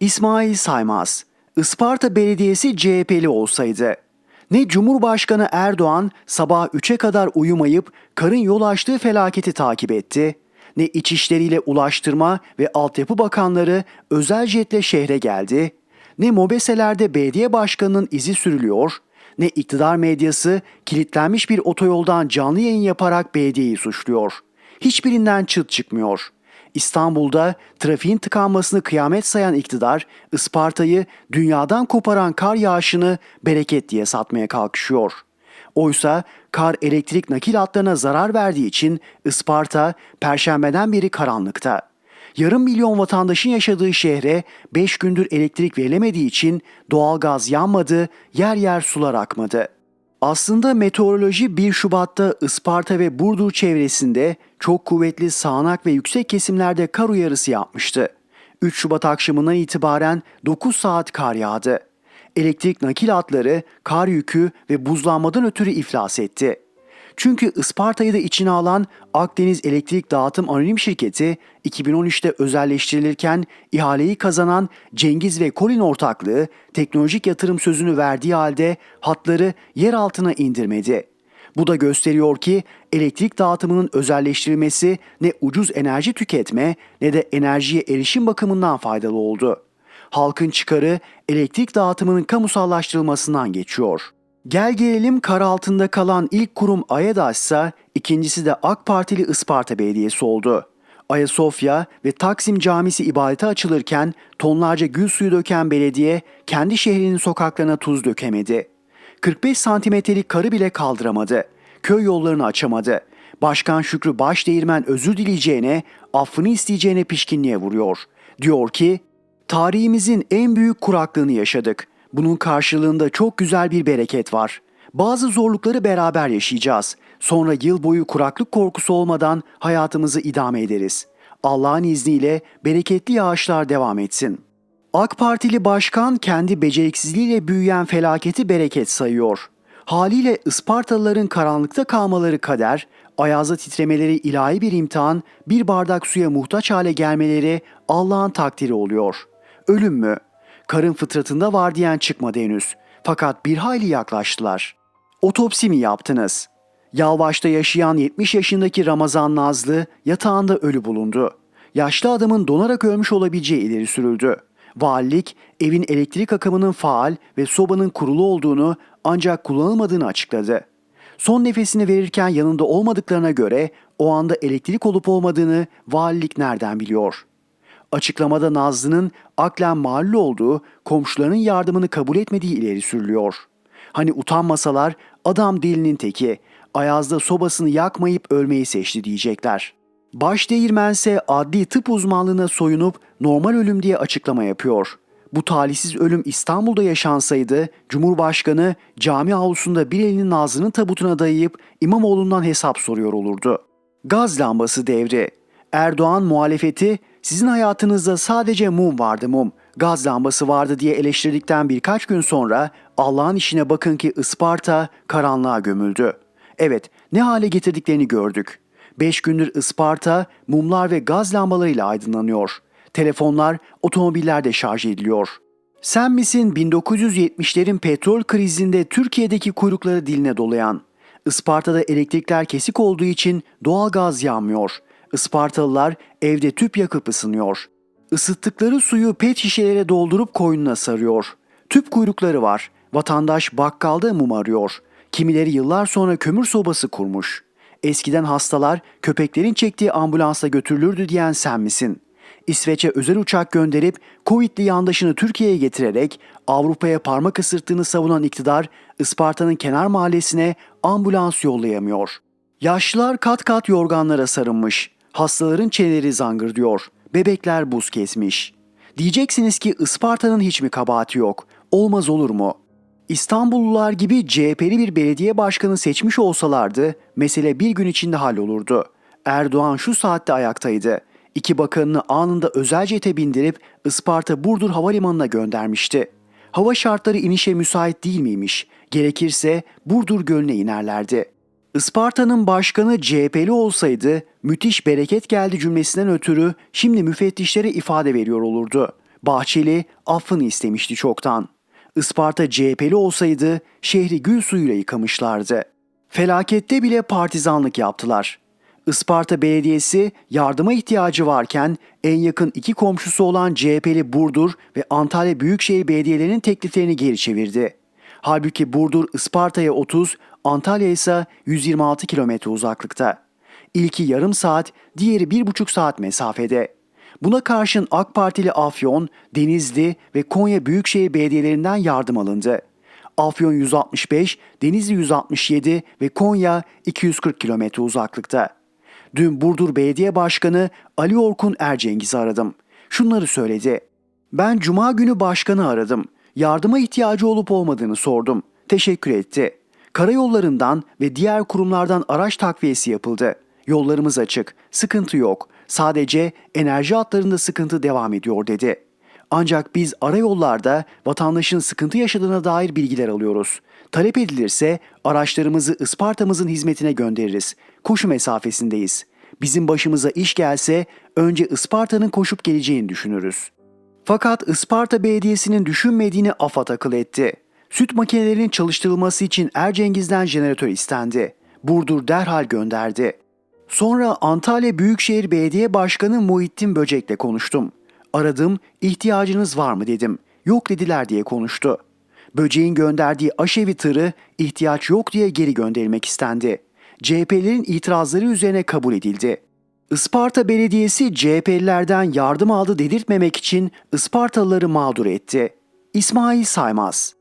İsmail Saymaz, Isparta Belediyesi CHP'li olsaydı. Ne Cumhurbaşkanı Erdoğan sabah 3'e kadar uyumayıp karın yol açtığı felaketi takip etti, ne İçişleriyle Ulaştırma ve Altyapı Bakanları özel jetle şehre geldi, ne mobeselerde belediye başkanının izi sürülüyor, ne iktidar medyası kilitlenmiş bir otoyoldan canlı yayın yaparak belediyeyi suçluyor. Hiçbirinden çıt çıkmıyor.'' İstanbul'da trafiğin tıkanmasını kıyamet sayan iktidar, Isparta'yı dünyadan koparan kar yağışını bereket diye satmaya kalkışıyor. Oysa kar elektrik nakil hatlarına zarar verdiği için Isparta perşembeden beri karanlıkta. Yarım milyon vatandaşın yaşadığı şehre 5 gündür elektrik verilemediği için doğalgaz yanmadı, yer yer sular akmadı. Aslında meteoroloji 1 Şubat'ta Isparta ve Burdur çevresinde çok kuvvetli sağanak ve yüksek kesimlerde kar uyarısı yapmıştı. 3 Şubat akşamından itibaren 9 saat kar yağdı. Elektrik nakil hatları kar yükü ve buzlanmadan ötürü iflas etti. Çünkü Isparta'yı da içine alan Akdeniz Elektrik Dağıtım Anonim Şirketi 2013'te özelleştirilirken ihaleyi kazanan Cengiz ve Kolin ortaklığı teknolojik yatırım sözünü verdiği halde hatları yer altına indirmedi. Bu da gösteriyor ki elektrik dağıtımının özelleştirilmesi ne ucuz enerji tüketme ne de enerjiye erişim bakımından faydalı oldu. Halkın çıkarı elektrik dağıtımının kamusallaştırılmasından geçiyor. Gel gelelim kar altında kalan ilk kurum AEDAS ise ikincisi de AK Partili Isparta Belediyesi oldu. Ayasofya ve Taksim Camisi ibadete açılırken tonlarca gül suyu döken belediye kendi şehrinin sokaklarına tuz dökemedi. 45 santimetrelik karı bile kaldıramadı. Köy yollarını açamadı. Başkan Şükrü Başdeğirmen özür dileyeceğine, affını isteyeceğine pişkinliğe vuruyor. Diyor ki, tarihimizin en büyük kuraklığını yaşadık. Bunun karşılığında çok güzel bir bereket var. Bazı zorlukları beraber yaşayacağız. Sonra yıl boyu kuraklık korkusu olmadan hayatımızı idame ederiz. Allah'ın izniyle bereketli yağışlar devam etsin.'' AK Partili başkan kendi beceriksizliğiyle büyüyen felaketi bereket sayıyor. Haliyle Ispartalıların karanlıkta kalmaları kader, ayazda titremeleri ilahi bir imtihan, bir bardak suya muhtaç hale gelmeleri Allah'ın takdiri oluyor. Ölüm mü? Karın fıtratında var diyen çıkmadı henüz. Fakat bir hayli yaklaştılar. Otopsi mi yaptınız? Yalvaç'ta yaşayan 70 yaşındaki Ramazan Nazlı yatağında ölü bulundu. Yaşlı adamın donarak ölmüş olabileceği ileri sürüldü. Valilik evin elektrik akımının faal ve sobanın kurulu olduğunu ancak kullanılmadığını açıkladı. Son nefesini verirken yanında olmadıklarına göre o anda elektrik olup olmadığını valilik nereden biliyor? Açıklamada Nazlı'nın aklen mağlup olduğu, komşularının yardımını kabul etmediği ileri sürülüyor. Hani utanmasalar adam dilinin teki, Ayaz'da sobasını yakmayıp ölmeyi seçti diyecekler. Başdeğirmense adli tıp uzmanlığına soyunup normal ölüm diye açıklama yapıyor. Bu talihsiz ölüm İstanbul'da yaşansaydı Cumhurbaşkanı cami avlusunda bir elini Nazlı'nın tabutuna dayayıp İmamoğlu'ndan hesap soruyor olurdu. Gaz lambası devri. Erdoğan muhalefeti sizin hayatınızda sadece mum vardı mum, gaz lambası vardı diye eleştirdikten birkaç gün sonra Allah'ın işine bakın ki Isparta karanlığa gömüldü. Evet ne hale getirdiklerini gördük. 5 gündür Isparta mumlar ve gaz lambalarıyla aydınlanıyor. Telefonlar, otomobiller de şarj ediliyor. Sen misin 1970'lerin petrol krizinde Türkiye'deki kuyrukları diline dolayan? Isparta'da elektrikler kesik olduğu için doğal gaz yanmıyor. Ispartalılar evde tüp yakıp ısınıyor. Isıttıkları suyu pet şişelere doldurup koynuna sarıyor. Tüp kuyrukları var. Vatandaş bakkalda mum arıyor. Kimileri yıllar sonra kömür sobası kurmuş.'' Eskiden hastalar köpeklerin çektiği ambulansla götürülürdü diyen sen misin? İsveç'e özel uçak gönderip Covid'li yandaşını Türkiye'ye getirerek Avrupa'ya parmak ısırttığını savunan iktidar Isparta'nın kenar mahallesine ambulans yollayamıyor. Yaşlılar kat kat yorganlara sarılmış. Hastaların çeneleri zangır diyor. Bebekler buz kesmiş. Diyeceksiniz ki Isparta'nın hiç mi kabahati yok? Olmaz olur mu? İstanbullular gibi CHP'li bir belediye başkanı seçmiş olsalardı mesele bir gün içinde hallolurdu. Erdoğan şu saatte ayaktaydı. İki bakanını anında özel jete bindirip Isparta Burdur Havalimanı'na göndermişti. Hava şartları inişe müsait değil miymiş? Gerekirse Burdur Gölü'ne inerlerdi. Isparta'nın başkanı CHP'li olsaydı müthiş bereket geldi cümlesinden ötürü şimdi müfettişlere ifade veriyor olurdu. Bahçeli affını istemişti çoktan. Isparta CHP'li olsaydı şehri gül suyuyla yıkamışlardı. Felakette bile partizanlık yaptılar. Isparta Belediyesi yardıma ihtiyacı varken en yakın iki komşusu olan CHP'li Burdur ve Antalya Büyükşehir Belediyelerinin tekliflerini geri çevirdi. Halbuki Burdur Isparta'ya 30, Antalya ise 126 kilometre uzaklıkta. İlki yarım saat, diğeri bir buçuk saat mesafede. Buna karşın AK Partili Afyon, Denizli ve Konya Büyükşehir Belediyelerinden yardım alındı. Afyon 165, Denizli 167 ve Konya 240 kilometre uzaklıkta. Dün Burdur Belediye Başkanı Ali Orkun Ercengiz'i aradım. Şunları söyledi. Ben cuma günü başkanı aradım. Yardıma ihtiyacı olup olmadığını sordum. Teşekkür etti. Karayollarından ve diğer kurumlardan araç takviyesi yapıldı. Yollarımız açık, sıkıntı yok. Sadece enerji hatlarında sıkıntı devam ediyor dedi. Ancak biz arayollarda vatandaşın sıkıntı yaşadığına dair bilgiler alıyoruz. Talep edilirse araçlarımızı Isparta'mızın hizmetine göndeririz. Koşu mesafesindeyiz. Bizim başımıza iş gelse önce Isparta'nın koşup geleceğini düşünürüz. Fakat Isparta Belediyesi'nin düşünmediğini AFAD akıl etti. Süt makinelerinin çalıştırılması için Ercengiz'den jeneratör istendi. Burdur derhal gönderdi. Sonra Antalya Büyükşehir Belediye Başkanı Muhittin Böcek'le konuştum. Aradım, ihtiyacınız var mı dedim. Yok dediler diye konuştu. Böceğin gönderdiği aşevi tırı ihtiyaç yok diye geri gönderilmek istendi. CHP'lerin itirazları üzerine kabul edildi. Isparta Belediyesi CHP'lilerden yardım aldı dedirtmemek için Ispartalıları mağdur etti. İsmail Saymaz